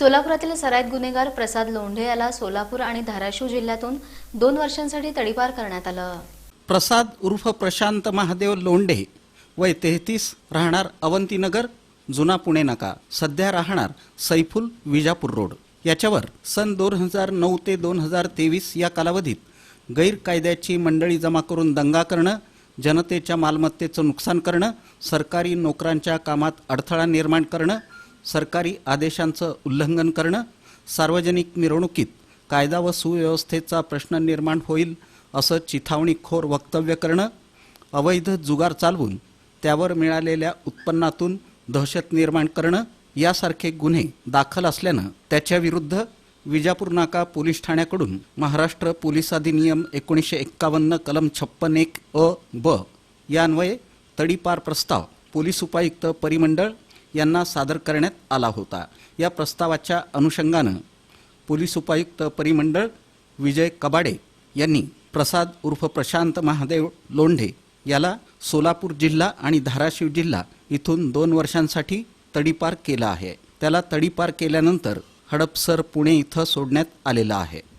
सोलापुरातील सराईत गुन्हेगार प्रसाद लोंढे याला सोलापूर आणि धाराशिव जिल्ह्यातून दोन वर्षांसाठी तडीपार करण्यात आलं. प्रसाद उर्फ प्रशांत महादेव लोंढे वय तेहतीस राहणार अवंतीनगर जुना पुणे नाका. सध्या राहणार सैफुल विजापूर रोड. याच्यावर सन दोन हजार नऊ ते दोन हजार तेवीस या कालावधीत गैरकायद्याची मंडळी जमा करून दंगा करणं जनतेच्या मालमत्तेचं नुकसान करणं सरकारी नोकरांच्या कामात अडथळा निर्माण करणं सरकारी आदेशांचं उल्लंघन करणं सार्वजनिक मिरवणुकीत कायदा व सुव्यवस्थेचा प्रश्न निर्माण होईल असं चिथावणीखोर वक्तव्य करणं अवैध जुगार चालवून त्यावर मिळालेल्या उत्पन्नातून दहशत निर्माण करणं यासारखे गुन्हे दाखल असल्यानं त्याच्याविरुद्ध विजापूर नाका पोलीस ठाण्याकडून महाराष्ट्र पोलीस अधिनियम एकोणीसशे एक्कावन्न कलम छप्पन एक अ ब यान्वये तडीपार प्रस्ताव पोलीस उपायुक्त परिमंडळ यांना सादर करण्यात आला होता. या प्रस्तावाच्या अनुषंगानं पोलीस उपायुक्त परिमंडळ विजय कबाडे यांनी प्रसाद उर्फ प्रशांत महादेव लोंढे याला सोलापूर जिल्हा आणि धाराशिव जिल्हा इथून दोन वर्षांसाठी तडीपार केला आहे. त्याला तडीपार केल्यानंतर हडपसर पुणे इथं सोडण्यात आलेला आहे.